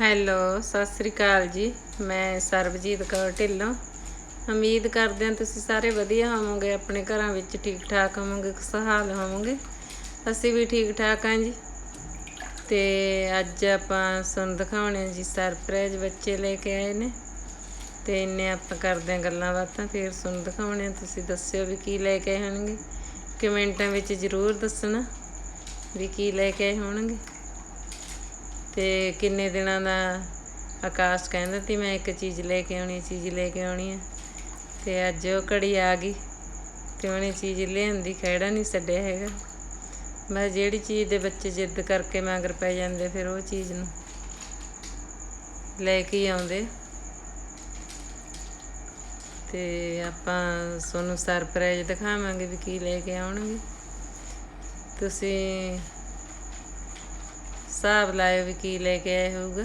Hello, Sat Sri ਅਕਾਲ ਜੀ। ਮੈਂ ਸਰਬਜੀਤ ਕੌਰ ਢਿੱਲੋਂ। ਉਮੀਦ ਕਰਦੇ ਹਾਂ ਤੁਸੀਂ ਸਾਰੇ ਵਧੀਆ ਹੋਵੋਗੇ, ਆਪਣੇ ਘਰਾਂ ਵਿੱਚ ਠੀਕ ਠਾਕ ਹੋਵੋਗੇ, ਖੁਸ਼ਹਾਲ ਹੋਵੋਗੇ। ਅਸੀਂ ਵੀ ਠੀਕ ਠਾਕ ਹਾਂ ਜੀ। ਤੇ ਅੱਜ ਆਪਾਂ ਤੁਹਾਨੂੰ ਦਿਖਾਉਣੇ ਆ ਜੀ ਸਰਪ੍ਰਾਈਜ਼ ਬੱਚੇ ਲੈ ਕੇ ਆਏ ਨੇ। ਤੇ ਇੰਨੇ ਆਪਾਂ ਕਰਦੇ ਹਾਂ ਗੱਲਾਂ ਬਾਤਾਂ, ਫਿਰ ਤੁਹਾਨੂੰ ਦਿਖਾਉਣੇ ਆ ਤੁਸੀਂ ਦੱਸਿਓ ਵੀ ਕੀ ਲੈ ਕੇ ਆਏ ਹੋਣਗੇ ਕਮੈਂਟਾਂ ਵਿੱਚ ਜ਼ਰੂਰ ਦੱਸਣਾ ਵੀ ਕੀ ਲੈ ਕੇ ਆਏ ਹੋਣਗੇ। ਤੇ ਕਿੰਨੇ ਦਿਨਾਂ ਦਾ ਆਕਾਸ਼ ਕਹਿੰਦਾ ਸੀ, ਮੈਂ ਇੱਕ ਚੀਜ਼ ਲੈ ਕੇ ਆਉਣੀ, ਚੀਜ਼ ਲੈ ਕੇ ਆਉਣੀ ਹੈ ਤੇ ਅੱਜ ਉਹ ਘੜੀ ਆ ਗਈ ਤੇ ਉਹਨੇ ਚੀਜ਼ ਲਿਆਂਦੀ, ਖਹਿੜਾ ਨਹੀਂ ਛੱਡਿਆ ਹੈਗਾ। ਮੈਂ ਜਿਹੜੀ ਚੀਜ਼ ਦੇ ਬੱਚੇ ਜਿੱਦ ਕਰਕੇ ਮਗਰ ਪੈ ਜਾਂਦੇ, ਫਿਰ ਉਹ ਚੀਜ਼ ਨੂੰ ਲੈ ਕੇ ਹੀ ਆਉਂਦੇ। ਤੇ ਆਪਾਂ ਤੁਹਾਨੂੰ ਸਰਪ੍ਰਾਈਜ਼ ਦਿਖਾਵਾਂਗੇ ਵੀ ਕੀ ਲੈ ਕੇ ਆਉਣਗੇ। ਤੁਸੀਂ ਹਿਸਾਬ ਲਾਇਓ ਵੀ ਕੀ ਲੈ ਕੇ ਆਏ ਹੋਊਗਾ।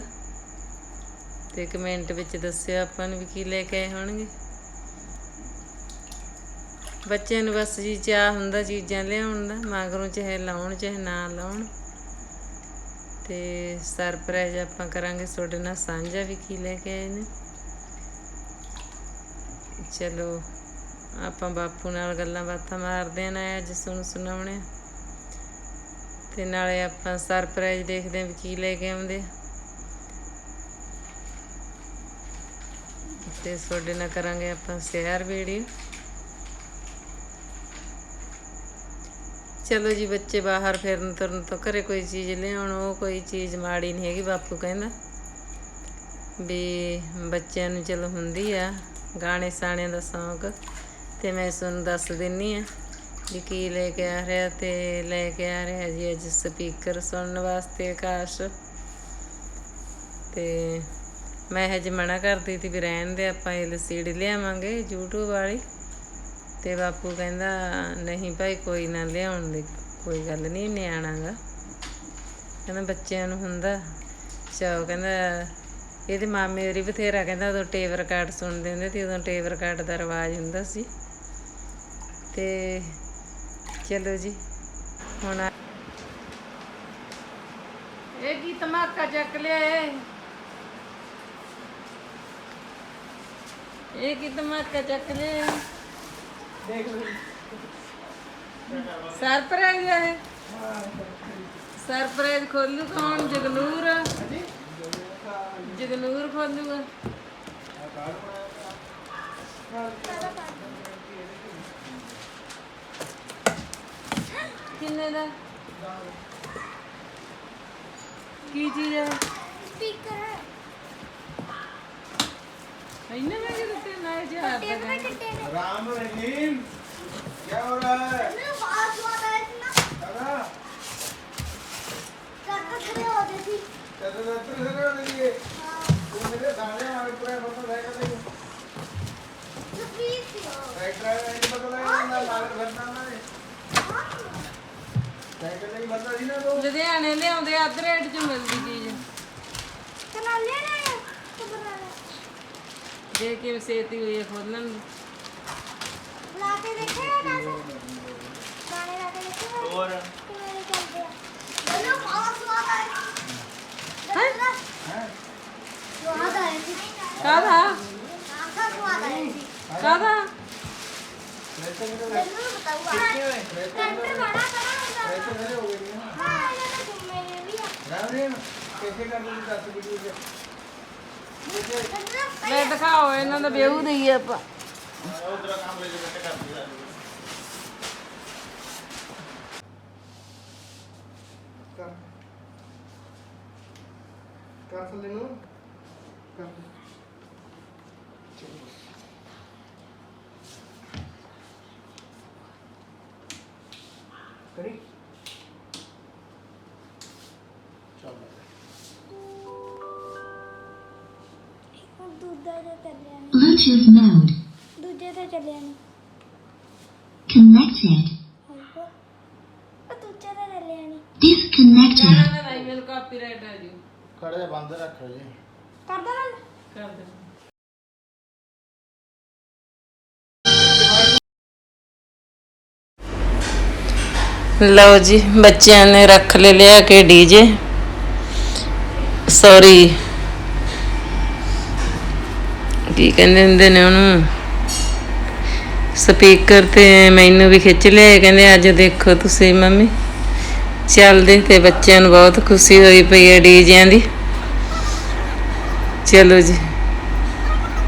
ਤੇ ਕਮੈਂਟ ਵਿੱਚ ਦੱਸਿਓ ਆਪਾਂ ਨੂੰ ਵੀ ਕੀ ਲੈ ਕੇ ਆਏ ਹੋਣਗੇ। ਬੱਚਿਆਂ ਨੂੰ ਬਸ ਜੀ ਚਾਹ ਹੁੰਦਾ ਚੀਜ਼ਾਂ ਲਿਆਉਣ ਦਾ, ਮਗਰੋਂ ਚਾਹੇ ਲਾਉਣ, ਚਾਹੇ ਨਾ ਲਾਉਣ। ਤੇ ਸਰਪ੍ਰਾਈਜ਼ ਆਪਾਂ ਕਰਾਂਗੇ, ਤੁਹਾਡੇ ਨਾਲ ਸਾਂਝਾ ਵੀ ਕੀ ਲੈ ਕੇ ਆਏ ਨੇ। ਚਲੋ, ਆਪਾਂ ਬਾਪੂ ਨਾਲ ਗੱਲਾਂ ਬਾਤਾਂ ਮਾਰਦੇ ਆਂ ਅੱਜ ਤੁਹਾਨੂੰ ਸੁਣਾਉਣੇ ਤੇ ਨਾਲੇ ਆਪਾਂ ਸਰਪ੍ਰਾਈਜ਼ ਦੇਖਦੇ ਆਂ ਵੀ ਕੀ ਲੈ ਕੇ ਆਉਂਦੇ ਆ। ਤੇ ਤੁਹਾਡੇ ਨਾਲ ਕਰਾਂਗੇ ਆਪਾਂ ਸ਼ੇਅਰ ਵੀਡੀਓ ਚਲੋ ਜੀ, ਬੱਚੇ ਬਾਹਰ ਫਿਰਨ ਤੁਰਨ ਤੋਂ ਘਰੇ ਕੋਈ ਚੀਜ਼ ਲਿਆਉਣ, ਉਹ ਕੋਈ ਚੀਜ਼ ਮਾੜੀ ਨਹੀਂ ਹੈਗੀ, ਬਾਪੂ ਕਹਿੰਦਾ ਵੀ ਬੱਚਿਆਂ ਨੂੰ ਚਲੋ ਹੁੰਦੀ ਆ, ਗਾਣੇ ਸਾਣਿਆਂ ਦਾ ਸ਼ੌਂਕ, ਤੇ ਮੈਂ ਤੁਹਾਨੂੰ ਦੱਸ ਦਿੰਨੀ ਆ ਜੀ ਕੀ ਲੈ ਕੇ ਆ ਰਿਹਾ ਤੇ ਲੈ ਕੇ ਆ ਰਿਹਾ ਜੀ ਅੱਜ ਸਪੀਕਰ ਸੁਣਨ ਵਾਸਤੇ ਆਕਾਸ਼। ਤੇ ਮੈਂ ਹਜੇ ਮਨਾ ਕਰਦੀ ਸੀ ਵੀ ਰਹਿਣ ਦੇ, ਆਪਾਂ ਐਲਸੀਡੀ ਲਿਆਵਾਂਗੇ YouTube ਵਾਲੀ। ਤੇ ਬਾਪੂ ਕਹਿੰਦਾ, ਨਹੀਂ ਭਾਈ, ਕੋਈ ਨਾ ਲਿਆਉਣ ਦੀ, ਕੋਈ ਗੱਲ ਨਹੀਂ, ਨਿਆਣਾ ਗਾ। ਕਹਿੰਦਾ, ਬੱਚਿਆਂ ਨੂੰ ਹੁੰਦਾ। ਚਾਹ ਕਹਿੰਦਾ, ਇਹਦੇ ਮਾਮੇ ਹੋਰੀ ਬਥੇਰਾ ਕਹਿੰਦਾ, ਉਦੋਂ ਟੇਪ ਰਿਕਾਰਡ ਸੁਣਦੇ ਹੁੰਦੇ ਸੀ, ਉਦੋਂ ਟੇਪ ਰਿਕਾਰਡ ਦਾ ਰਿਵਾਜ ਹੁੰਦਾ ਸੀ। ਤੇ ਚਲੋ ਜੀ ਹੁਣ ਆ- ਇਹ ਕੀ ਧਮਾਕਾ ਚੱਕ ਲਿਆ ਏ ਇਹ ਕੀ ਧਮਾਕਾ ਚੱਕ ਲਿਆ ਦੇਖ ਲਓ ਸਰਪ੍ਰਾਈਜ਼ ਹੈ ਸਰਪ੍ਰਾਈਜ਼ ਖੋਲੂ ਕੌਣ ਜਗਨੂਰ ਜਗਨੂਰ ਖੋਲੂਗਾ किन्ने दा? की चीज़ है? स्पीकर है। इन्ने महँगे कुत्ते नए जी हाथ लगा राम रहीम क्या हो रहा है? मैं बात बात है इतना। दादा काका खड़े हो गए थी दादा दादा खड़े हो गए हाँ। तू मेरे दाने वाले पूरा बता देगा। तेरे राइट राइट पता लगेगा ना मार्ग भरना ना ਲੁਧਿਆਣੇ ਲਿਆਉਂਦੇ ਅੱਧ ਰੇਟ 'ਚ ਮਿਲਦੀ ਚੀਜ਼। ਕਨਾਲੇ ਨੇ ਦੇ ਕੇ ਸੇਤੀ ਹੋਈ ਖੋਲਣ ਲਾ ਕੇ ਦੇਖਿਆ ਨਾ ਗਾਣੇ ਲਾ ਕੇ ਦੇਖਿਆ? ਹੋਰ। ਕਿਵੇਂ ਚੱਲਦੇ ਆ? ਮੈਨੂੰ ਬਹੁਤ ਸਵਾਦ ਆਇਆ ਹੈ? ਹੈ ਸਵਾਦ ਆਇਆ ਸੀ। ਕਾਦਾ ਕਾਦਾ ਸਵਾਦ ਆਇਆ ਸੀ। ਕਾਦਾ ਮੈਨੂੰ ਬਤਾਓ ਕਿੰਨੇ ਹੋਏ ਕੰਟਰ जरूर बताऊंगा वैसे ट्रैक्टर बड़ा करा होगा वैसे मेरे हो गए ना हाँ ये तो तुम मेरे भी है राम रहीम कैसे कर दूँ दस वीडियो से वैसे मतलब ਲੈ ਦਿਖਾਓ ਇਹਨਾਂ ਦਾ ਵਿਊ ਦਈਏ ਆਪਾਂ उधर काम ले लेके कर दिया Bluetooth mode. ਦੂਜੇ ਤੇ ਚੱਲਿਆ ਨਹੀਂ Connected. ਹੋਊਗਾ ਉਹ ਦੂਜੇ ਤੇ ਚੱਲਿਆ ਨਹੀਂ Disconnected. ਗਾਣਾ ਦਾ ਈਮੇਲ ਕਾਪੀਰਾਈਟ ਆ ਜੀ खड़े बंद रख जी ਕਰਦਾ ਨਾ ਕਰ ਦੇ ਲਓ ਜੀ ਬੱਚਿਆਂ ਨੇ ਰੱਖ ਲੈ ਲਿਆ ਕੇ ਡੀਜੇ ਸੌਰੀ ਕੀ ਕਹਿੰਦੇ ਹੁੰਦੇ ਨੇ ਉਹਨੂੰ? ਸਪੀਕਰ ਤੇ ਮੈਨੂੰ ਵੀ ਖਿੱਚ ਲਿਆ ਕਹਿੰਦੇ, ਅੱਜ ਦੇਖੋ ਤੁਸੀਂ ਮੰਮੀ। ਚੱਲਦੇ ਤੇ ਬੱਚਿਆਂ ਨੂੰ ਬਹੁਤ ਖੁਸ਼ੀ ਹੋਈ ਪਈ ਹੈ ਡੀਜਿਆਂ ਦੀ। ਚਲੋ ਜੀ।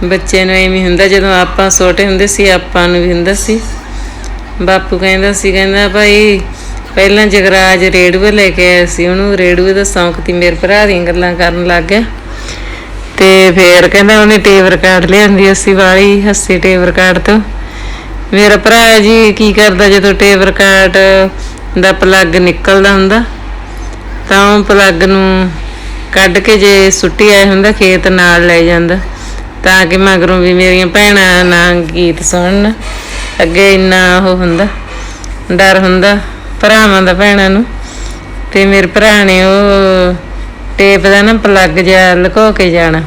ਬੱਚਿਆਂ ਨੂੰ ਐਵੇਂ ਹੁੰਦਾ ਜਦੋਂ ਆਪਾਂ ਛੋਟੇ ਹੁੰਦੇ ਸੀ, ਆਪਾਂ ਨੂੰ ਵੀ ਹੁੰਦਾ ਸੀ। ਬਾਪੂ ਕਹਿੰਦਾ ਸੀ, ਕਹਿੰਦਾ ਭਾਈ ਪਹਿਲਾਂ ਜਗਰਾਜ ਰੇਡੂਏ ਲੈ ਕੇ ਆਇਆ ਸੀ। ਉਹਨੂੰ ਰੇਡੂਏ ਦਾ ਸ਼ੌਂਕ ਤੀ ਮੇਰੇ ਭਰਾ ਦੀਆਂ ਗੱਲਾਂ ਕਰਨ ਲੱਗ ਗਿਆ। ਤੇ ਫੇਰ ਕਹਿੰਦਾ ਉਹਨੇ ਟੇਪ ਰਿਕਾਰਡ ਲਿਆਂਦੀ ਅਸੀਂ ਵਾਲੀ, ਹੱਸੇ ਟੇਪ ਰਿਕਾਰਡ ਤੋਂ। ਮੇਰਾ ਭਰਾ ਜੀ, ਕੀ ਕਰਦਾ ਜਦੋਂ ਟੇਪ ਰਿਕਾਰਡ ਦਾ ਪਲੱਗ ਨਿਕਲਦਾ ਹੁੰਦਾ, ਤਾਂ ਉਹ ਪਲੱਗ ਨੂੰ ਕੱਢ ਕੇ ਜੇ ਸੁੱਟੀ ਆਇਆ ਹੁੰਦਾ, ਖੇਤ ਨਾਲ ਲੈ ਜਾਂਦਾ। ਤਾਂ ਕਿ ਮਗਰੋਂ ਵੀ ਮੇਰੀਆਂ ਭੈਣਾਂ ਨਾ ਗੀਤ ਸੁਣਨ, ਅੱਗੇ ਇੰਨਾ ਉਹ ਹੁੰਦਾ, ਡਰ ਹੁੰਦਾ ਭਰਾਵਾਂ ਦਾ ਭੈਣਾਂ ਨੂੰ। ਤੇ ਮੇਰੇ ਭਰਾ ਨੇ ਉਹ ਟੇਪ ਦਾ ਨਾ ਪਲੱਗ ਜਿਹਾ ਲੁਕੋ ਕੇ ਜਾਣਾ।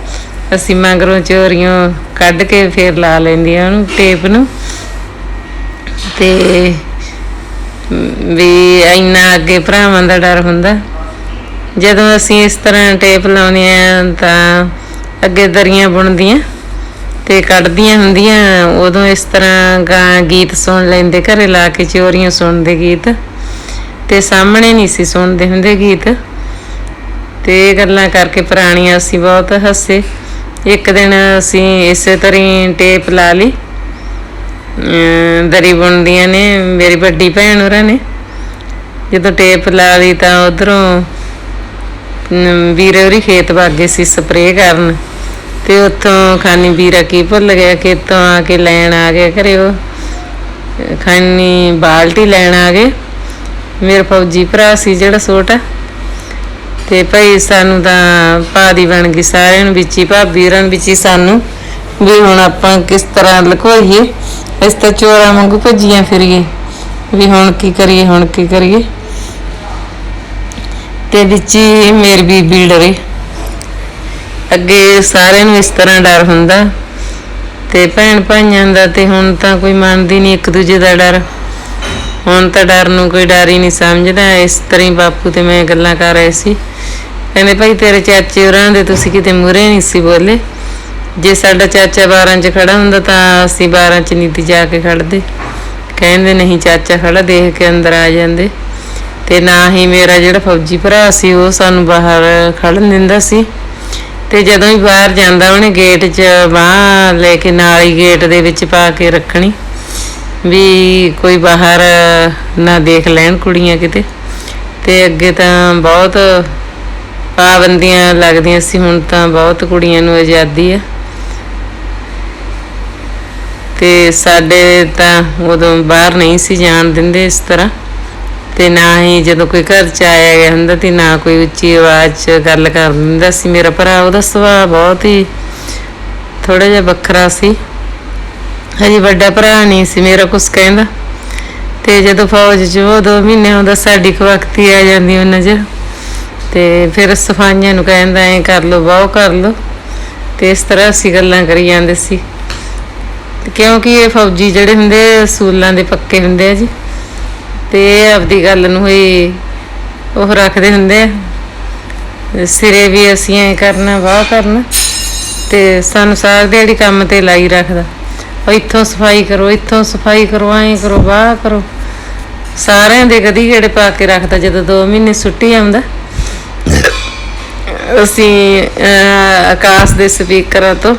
ਅਸੀਂ ਮਗਰੋਂ ਚੋਰੀਆਂ ਕੱਢ ਕੇ ਫੇਰ ਲਾ ਲੈਂਦੀਆਂ ਉਹਨੂੰ ਟੇਪ ਨੂੰ। ਤੇ ਵੀ ਇੰਨਾ ਅੱਗੇ ਭਰਾਵਾਂ ਦਾ ਡਰ ਹੁੰਦਾ। ਜਦੋਂ ਅਸੀਂ ਇਸ ਤਰ੍ਹਾਂ ਟੇਪ ਲਾਉਨੇ ਆ ਤਾਂ ਅੱਗੇ ਦਰੀਆਂ ਬੁਣਦੀਆਂ ਤੇ ਕੱਢਦੀਆਂ ਹੁੰਦੀਆਂ। ਉਦੋਂ ਇਸ ਤਰ੍ਹਾਂ ਗੀਤ ਸੁਣ ਲੈਂਦੇ, ਘਰੇ ਲਾ ਕੇ ਚੋਰੀਆਂ ਸੁਣਦੇ ਗੀਤ। ਤੇ ਸਾਹਮਣੇ ਨਹੀਂ ਸੀ ਸੁਣਦੇ ਹੁੰਦੇ ਗੀਤ। ਤੇ ਇਹ ਗੱਲਾਂ ਕਰਕੇ ਪੁਰਾਣੀਆਂ ਅਸੀਂ ਬਹੁਤ ਹੱਸੇ। ਇੱਕ ਦਿਨ ਅਸੀਂ ਇਸੇ ਤਰ੍ਹਾਂ ਟੇਪ ਲਾ ਲਈ। ਦਰੀ ਬੁਣਦੀਆਂ ਨੇ ਮੇਰੀ ਵੱਡੀ ਭੈਣ ਹੋਰਾਂ ਨੇ। ਜਦੋਂ ਟੇਪ ਲਾ ਲਈ ਤਾਂ ਉਧਰੋਂ ਵੀਰੇ ਹੋਰੀ ਖੇਤ ਵਾਗੇ ਸੀ ਸਪਰੇਅ ਕਰਨ। ਤੇ ਉੱਥੋਂ ਖਾਨੀ ਵੀਰਾ ਕੀ ਭੁੱਲ ਗਿਆ, ਖੇਤੋਂ ਆ ਕੇ ਲੈਣ ਆ ਗਿਆ ਘਰੇ ਉਹ। ਖਾਨੀ ਬਾਲਟੀ ਲੈਣ ਆ ਗਏ। ਮੇਰਾ ਫੌਜੀ ਭਰਾ ਸੀ ਜਿਹੜਾ ਛੋਟਾ। ਤੇ ਭਾਈ ਸਾਨੂੰ ਤਾਂ ਪਾਦੀ ਬਣ ਗਈ ਸਾਰਿਆਂ ਨੂੰ ਵਿੱਚ ਭਾਬੀ ਹੋਰਾਂ ਨੂੰ ਵਿੱਚ ਸਾਨੂੰ ਵੀ ਹੁਣ ਆਪਾਂ ਕਿਸ ਤਰ੍ਹਾਂ ਲੁਕੋਈਏ ਇਸ ਤਾਂ ਚੋਰਾਂ ਵਾਂਗੂ ਭੱਜੀਆਂ ਫਿਰੀਏ, ਵੀ ਹੁਣ ਕੀ ਕਰੀਏ, ਹੁਣ ਕੀ ਕਰੀਏ। ਤੇ ਵਿੱਚ ਹੀ ਮੇਰੀ ਬੀਬੀ ਡਰੇ। ਅੱਗੇ ਸਾਰਿਆਂ ਨੂੰ ਇਸ ਤਰ੍ਹਾਂ ਡਰ ਹੁੰਦਾ। ਤੇ ਭੈਣ ਭਾਈਆਂ ਦਾ ਤੇ ਹੁਣ ਤਾਂ ਕੋਈ ਮੰਨਦੀ ਨਹੀਂ ਇੱਕ ਦੂਜੇ ਦਾ ਡਰ। ਹੁਣ ਤਾਂ ਡਰ ਨੂੰ ਕੋਈ ਡਰ ਹੀ ਨਹੀਂ ਸਮਝਦਾ। ਇਸ ਤਰ੍ਹਾਂ ਹੀ ਬਾਪੂ ਤੇ ਮੈਂ ਗੱਲਾਂ ਕਰ ਰਹੇ ਸੀ। ਕਹਿੰਦੇ ਭਾਈ ਤੇਰੇ ਚਾਚੇ ਹੋਰਾਂ ਦੇ ਤੁਸੀਂ ਕਿਤੇ ਮੂਰੇ ਨਹੀਂ ਸੀ ਬੋਲੇ। ਜੇ ਸਾਡਾ ਚਾਚਾ 12 ਚ ਖੜਾ ਹੁੰਦਾ ਤਾਂ ਅਸੀਂ 12 ਚ ਨੀਤੀ ਜਾ ਕੇ ਖੜਦੇ। ਕਹਿੰਦੇ ਨਹੀਂ ਚਾਚਾ ਖੜਾ, ਦੇਖ ਕੇ ਅੰਦਰ ਆ ਜਾਂਦੇ। ਤੇ ਨਾ ਹੀ ਮੇਰਾ ਜਿਹੜਾ ਫੌਜੀ ਭਰਾ ਸੀ, ਉਹ ਸਾਨੂੰ ਬਾਹਰ ਖੜਨ ਦਿੰਦਾ ਸੀ। ਤੇ ਜਦੋਂ ਵੀ ਬਾਹਰ ਜਾਂਦਾ, ਉਹਨੇ ਗੇਟ 'ਚ ਬਾਹ ਲੈ ਕੇ ਨਾਲ ਹੀ ਗੇਟ ਦੇ ਵਿੱਚ ਪਾ ਕੇ ਰੱਖਣੀ। ਵੀ ਕੋਈ ਬਾਹਰ ਨਾ ਦੇਖ ਲੈਣ ਕੁੜੀਆਂ ਕਿਤੇ। ਤੇ ਅੱਗੇ ਤਾਂ ਬਹੁਤ ਪਾਬੰਦੀਆਂ ਲੱਗਦੀਆਂ ਸੀ, ਹੁਣ ਤਾਂ ਬਹੁਤ ਕੁੜੀਆਂ ਨੂੰ ਆਜ਼ਾਦੀ ਆ। ਤੇ ਸਾਡੇ ਤਾਂ ਉਦੋਂ ਬਾਹਰ ਨਹੀਂ ਸੀ ਜਾਣ ਦਿੰਦੇ ਇਸ ਤਰ੍ਹਾਂ। ਤੇ ਨਾ ਹੀ ਜਦੋਂ ਕੋਈ ਘਰ ਚ ਆਇਆ ਗਿਆ ਹੁੰਦਾ ਤੇ ਨਾ ਕੋਈ ਉੱਚੀ ਆਵਾਜ਼ 'ਚ ਗੱਲ ਕਰ ਦਿੰਦਾ ਸੀ। ਮੇਰਾ ਭਰਾ ਉਹਦਾ ਸੁਭਾਅ ਬਹੁਤ ਹੀ ਥੋੜਾ ਜਿਹਾ ਵੱਖਰਾ ਸੀ। ਹਜੇ ਵੱਡਾ ਭਰਾ ਨਹੀਂ ਸੀ, ਮੇਰਾ ਕੁਛ ਕਹਿੰਦਾ। ਤੇ ਜਦੋਂ ਫੌਜ 'ਚ ਉਹ ਦੋ ਮਹੀਨੇ ਹੁੰਦਾ ਸਾਡੀ ਵਕਤੀ ਆ ਜਾਂਦੀ, ਉਹਨਾਂ 'ਚ। ਤੇ ਫਿਰ ਸਫਾਈਆਂ ਨੂੰ ਕਹਿੰਦਾ ਐ ਕਰ ਲੋ ਬਾਹ ਕਰ ਲੋ ਤੇ ਇਸ ਤਰ੍ਹਾਂ ਅਸੀਂ ਗੱਲਾਂ ਕਰੀ ਜਾਂਦੇ ਸੀ। ਤੇ ਕਿਉਂਕਿ ਇਹ ਫੌਜੀ ਜਿਹੜੇ ਹੁੰਦੇ ਆ, ਅਸੂਲਾਂ ਦੇ ਪੱਕੇ ਹੁੰਦੇ ਆ ਜੀ। ਤੇ ਇਹ ਆਪਦੀ ਗੱਲ ਨੂੰ ਹੀ ਉਹ ਰੱਖਦੇ ਹੁੰਦੇ ਆ। ਸਿਰੇ ਵੀ ਅਸੀਂ ਐ ਕਰਨਾ ਵਾਹ ਕਰਨਾ। ਤੇ ਸਾਨੂੰ ਸਾਰ ਦਿਹਾੜੀ ਕੰਮ ਤੇ ਲਾਈ ਰੱਖਦਾ। ਉਹ ਇੱਥੋਂ ਸਫ਼ਾਈ ਕਰੋ ਇੱਥੋਂ ਸਫ਼ਾਈ ਕਰੋ ਐ ਕਰੋ ਵਾਹ ਕਰੋ। ਸਾਰਿਆਂ ਦੇ ਗਦੀ ਜਿਹੜੇ ਪਾ ਕੇ ਰੱਖਦਾ ਜਦੋਂ 2 ਮਹੀਨੇ ਛੁੱਟੀ ਆਉਂਦਾ। ਅਸੀਂ ਆਕਾਸ਼ ਦੇ ਸਪੀਕਰਾਂ ਤੋਂ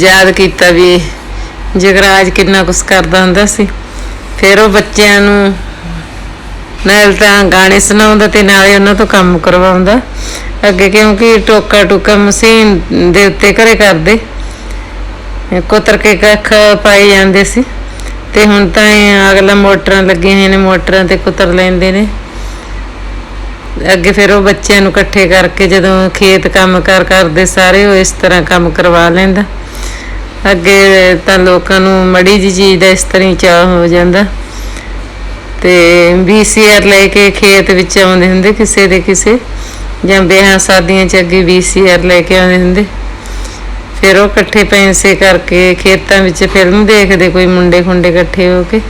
ਯਾਦ ਕੀਤਾ ਵੀ ਜਗਰਾਜ ਕਿੰਨਾ ਕੁਛ ਕਰਦਾ ਹੁੰਦਾ ਸੀ। ਫਿਰ ਉਹ ਬੱਚਿਆਂ ਨੂੰ ਨਾਲ ਤਾਂ ਗਾਣੇ ਸੁਣਾਉਂਦਾ ਤੇ ਨਾਲੇ ਉਹਨਾਂ ਤੋਂ ਕੰਮ ਕਰਵਾਉਂਦਾ। ਅੱਗੇ ਕਿਉਂਕਿ ਟੋਕਾ ਟੋਕਾ ਮਸ਼ੀਨ ਦੇ ਉੱਤੇ ਘਰੇ ਕਰਦੇ। ਕੁਤਰ ਕੇ ਕੱਖ ਪਾਈ ਜਾਂਦੇ ਸੀ। ਤੇ ਹੁਣ ਤਾਂ ਇਹ ਅਗਲਾ ਮੋਟਰਾਂ ਲੱਗੀਆਂ ਹੋਈਆਂ ਨੇ, ਮੋਟਰਾਂ ਤੇ ਕੁਤਰ ਲੈਂਦੇ ਨੇ। ਅੱਗੇ ਫਿਰ ਉਹ ਬੱਚਿਆਂ ਨੂੰ ਇਕੱਠੇ ਕਰਕੇ ਜਦੋਂ ਖੇਤ ਕੰਮ ਕਰ ਕਰਦੇ, ਸਾਰੇ ਉਹ ਇਸ ਤਰ੍ਹਾਂ ਕੰਮ ਕਰਵਾ ਲੈਂਦਾ। ਅੱਗੇ ਤਾਂ ਲੋਕਾਂ ਨੂੰ ਮੜੀ ਜੀ ਚੀਜ਼ ਦਾ ਇਸ ਤਰ੍ਹਾਂ ਹੀ ਚਾਹ ਹੋ ਜਾਂਦਾ। ਤੇ ਵੀਸੀਆਰ ਲੈ ਕੇ ਖੇਤ ਵਿੱਚ ਆਉਂਦੇ ਹੁੰਦੇ ਕਿਸੇ ਦੇ ਕਿਸੇ, ਜਾਂ ਵਿਆਹਾਂ ਸ਼ਾਦੀਆਂ 'ਚ ਅੱਗੇ ਵੀਸੀਆਰ ਲੈ ਕੇ ਆਉਂਦੇ ਹੁੰਦੇ। ਫਿਰ ਉਹ ਇਕੱਠੇ ਪੈਸੇ ਕਰਕੇ ਖੇਤਾਂ ਵਿੱਚ ਫਿਲਮ ਦੇਖਦੇ, ਕੋਈ ਮੁੰਡੇ ਖੁੰਡੇ ਇਕੱਠੇ ਹੋ ਕੇ।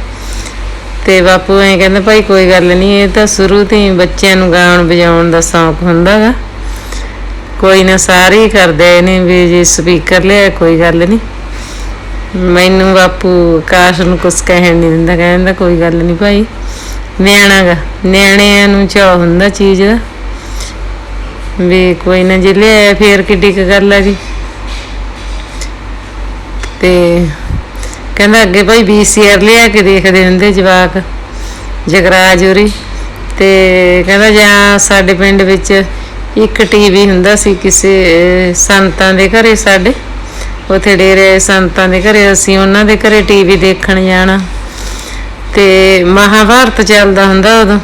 ਤੇ ਬਾਪੂ ਐਂ ਕਹਿੰਦਾ, ਭਾਈ ਕੋਈ ਗੱਲ ਨਹੀਂ, ਇਹ ਤਾਂ ਸ਼ੁਰੂ ਤੋਂ ਹੀ ਬੱਚਿਆਂ ਨੂੰ ਗਾਉਣ ਵਜਾਉਣ ਦਾ ਸ਼ੌਂਕ ਹੁੰਦਾਗਾ। ਕੋਈ ਨਾ ਸਾਰੇ ਕਰਦੇ ਨੇ ਵੀ ਜੇ ਸਪੀਕਰ ਲਿਆ, ਕੋਈ ਗੱਲ ਨਹੀਂ। ਮੈਨੂੰ ਬਾਪੂ ਕਾਸ਼ ਨੂੰ ਕੁਛ ਕਹਿਣ ਨਹੀਂ ਦਿੰਦਾ, ਕਹਿੰਦਾ, ਕੋਈ ਗੱਲ ਨਹੀਂ ਭਾਈ ਨਿਆਣਾ ਗਾ ਨਿਆਣਿਆਂ ਨੂੰ ਚਾਹ ਹੁੰਦਾ ਚੀਜ਼ ਦਾ। ਵੀ ਕੋਈ ਨਾ ਜੇ ਲਿਆ ਫੇਰ ਕਿੱਡੀ ਕੁ ਗੱਲ ਜੀ। ਤੇ ਕਹਿੰਦਾ ਅੱਗੇ ਭਾਈ ਵੀਸੀਆਰ ਲਿਆ ਕੇ ਦੇਖਦੇ ਹੁੰਦੇ ਜਵਾਕ, ਜਗਰਾਜ ਉਰੀ ਤੇ ਕਹਿੰਦਾ ਜਾਂ ਸਾਡੇ ਪਿੰਡ ਵਿੱਚ ਇੱਕ ਟੀਵੀ ਹੁੰਦਾ ਸੀ ਕਿਸੇ ਸੰਤਾਂ ਦੇ ਘਰੇ ਸਾਡੇ। ਉਥੇ ਡੇਰੇ ਸੰਤਾਂ ਦੇ ਘਰੇ, ਅਸੀਂ ਉਹਨਾਂ ਦੇ ਘਰੇ ਟੀਵੀ ਦੇਖਣ ਜਾਣਾ। ਤੇ ਮਹਾਭਾਰਤ ਚੱਲਦਾ ਹੁੰਦਾ ਉਦੋਂ,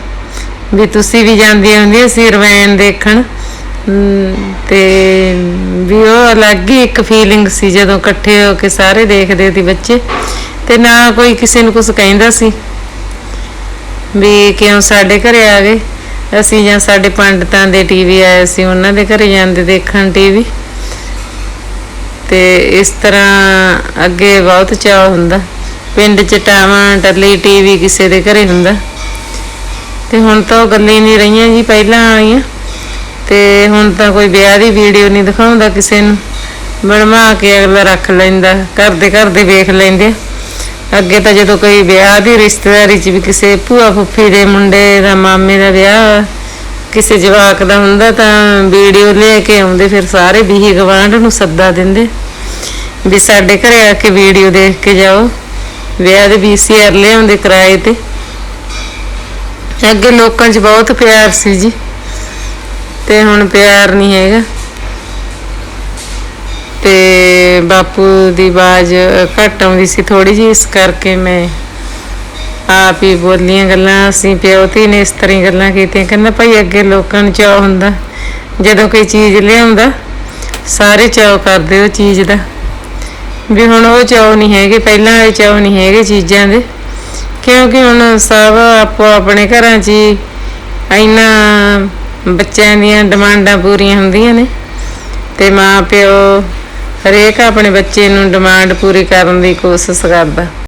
ਵੀ ਤੁਸੀਂ ਵੀ ਜਾਂਦੀਆਂ ਹੁੰਦੀਆਂ ਸੀ ਰਵਾਇਣ ਦੇਖਣ। ਤੇ ਵੀ ਉਹ ਅਲੱਗ ਹੀ ਇੱਕ ਫੀਲਿੰਗ ਸੀ ਜਦੋਂ ਇਕੱਠੇ ਹੋ ਕੇ ਸਾਰੇ ਦੇਖਦੇ ਸੀ ਬੱਚੇ। ਤੇ ਨਾ ਕੋਈ ਕਿਸੇ ਨੂੰ ਕੁਝ ਕਹਿੰਦਾ ਸੀ ਵੀ ਕਿਉਂ ਸਾਡੇ ਘਰੇ ਆ ਗਏ? ਅਸੀਂ ਜਾਂ ਸਾਡੇ ਪੰਡਤਾਂ ਦੇ ਟੀਵੀ ਆਏ ਸੀ, ਉਹਨਾਂ ਦੇ ਘਰੇ ਜਾਂਦੇ ਦੇਖਣ ਟੀਵੀ ਤੇ ਇਸ ਤਰ੍ਹਾਂ ਅੱਗੇ ਬਹੁਤ ਚਾਅ ਹੁੰਦਾ। ਪਿੰਡ ਚ ਟਾਵਾਂ ਟੱਲੀ ਟੀਵੀ ਕਿਸੇ ਦੇ ਘਰੇ ਹੁੰਦਾ। ਤੇ ਹੁਣ ਤਾਂ ਉਹ ਗੱਲਾਂ ਹੀ ਨਹੀਂ ਰਹੀਆਂ ਜੀ, ਪਹਿਲਾਂ ਆਈਆਂ ਤੇ ਹੁਣ ਤਾਂ ਕੋਈ ਵਿਆਹ ਦੀ ਵੀਡੀਓ ਨਹੀਂ ਦਿਖਾਉਂਦਾ ਕਿਸੇ ਨੂੰ। ਬਣਵਾ ਕੇ ਅਗਲਾ ਰੱਖ ਲੈਂਦਾ ਘਰ ਦੇ ਘਰ ਦੇ ਵੇਖ ਲੈਂਦੇ। ਅੱਗੇ ਤਾਂ ਜਦੋਂ ਕੋਈ ਵਿਆਹ ਦੀ ਰਿਸ਼ਤੇਦਾਰੀ 'ਚ ਵੀ ਕਿਸੇ ਭੂਆ ਫੁੱਫੀ ਦੇ ਮੁੰਡੇ ਦਾ, ਮਾਮੇ ਦਾ ਵਿਆਹ ਕਿਸੇ ਜਵਾਕ ਦਾ ਹੁੰਦਾ ਤਾਂ ਵੀਡੀਓ ਲੈ ਕੇ ਆਉਂਦੇ, ਫਿਰ ਸਾਰੇ ਬੀਹੀ ਗਵਾਂਢ ਨੂੰ ਸੱਦਾ ਦਿੰਦੇ। ਵੀ ਸਾਡੇ ਘਰੇ ਆ ਕੇ ਵੀਡੀਓ ਦੇਖ ਕੇ ਜਾਓ। ਵਿਆਹ ਦੇ ਵੀਸੀਆਰ ਲਿਆਉਂਦੇ ਕਿਰਾਏ ਤੇ। ਅੱਗੇ ਲੋਕਾਂ 'ਚ ਬਹੁਤ ਪਿਆਰ ਸੀ ਜੀ। ਤੇ ਹੁਣ ਪਿਆਰ ਨਹੀਂ ਹੈਗਾ। ਤੇ ਬਾਪੂ ਦੀ ਆਵਾਜ਼ ਘੱਟ ਆਉਂਦੀ ਸੀ ਥੋੜੀ ਜਿਹੀ, ਇਸ ਕਰਕੇ ਮੈਂ ਆਪ ਹੀ ਬੋਲੀਆਂ ਗੱਲਾਂ, ਅਸੀਂ ਪਿਓ ਧੀ ਨੇ ਇਸ ਤਰ੍ਹਾਂ ਹੀ ਗੱਲਾਂ ਕੀਤੀਆਂ। ਕਹਿੰਦਾ ਭਾਈ ਅੱਗੇ ਲੋਕਾਂ ਨੂੰ ਚਾਅ ਹੁੰਦਾ, ਜਦੋਂ ਕੋਈ ਚੀਜ਼ ਲਿਆਉਂਦਾ, ਸਾਰੇ ਚਾਅ ਕਰਦੇ ਉਹ ਚੀਜ਼ ਦਾ। ਵੀ ਹੁਣ ਉਹ ਚਾਅ ਨਹੀਂ ਹੈਗੇ, ਪਹਿਲਾਂ ਵਾਲੇ ਚਾਅ ਨਹੀਂ ਹੈਗੇ ਚੀਜ਼ਾਂ ਦੇ। ਕਿਉਂਕਿ ਹੁਣ ਸਭ ਆਪੋ ਆਪਣੇ ਘਰਾਂ 'ਚ ਹੀ ਇੰਨਾ ਬੱਚਿਆਂ ਦੀਆਂ ਡਿਮਾਂਡਾਂ ਪੂਰੀਆਂ ਹੁੰਦੀਆਂ ਨੇ ਤੇ ਮਾਂ ਪਿਓ ਹਰੇਕ ਆਪਣੇ ਬੱਚੇ ਨੂੰ ਡਿਮਾਂਡ ਪੂਰੀ ਕਰਨ ਦੀ ਕੋਸ਼ਿਸ਼ ਕਰਦਾ।